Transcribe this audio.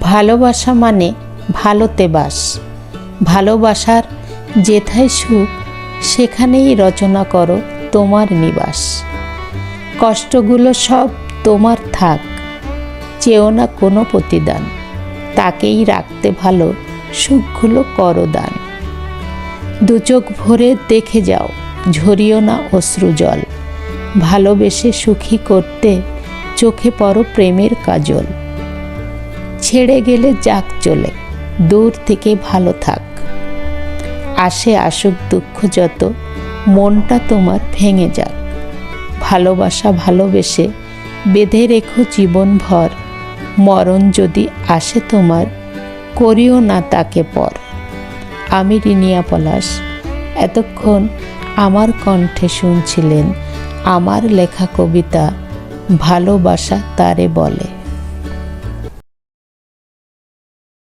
ভালোবাসা মানে ভালোতে বাস। ভালোবাসার যেথায় সুখ, সেখানেই রচনা করো তোমার নিবাস। কষ্টগুলো সব তোমার থাক, চেও না কোনো প্রতিদান। তাকেই রাখতে ভালো, সুখগুলো করো দান। দু চোখ ভরে দেখে যাও, ঝরিও না অশ্রু জল। ভালোবেসে সুখী করতে চোখে পড়ো প্রেমের কাজল। ছেড়ে গেলে যাক চলে, দূর থেকে ভালো থাক। আসে আসুক দুঃখ যত, মনটা তোমার ভেঙে যাক। ভালোবাসা ভালোবেসে বেঁধে রেখো জীবনভর, মরণ যদি আসে তোমার, করিও না তাকে পর। আমি রিনিয়া পলাশ এতক্ষণ আমার কণ্ঠে শুনছিলেন আমার লেখা কবিতা, ভালোবাসা তারে বলে।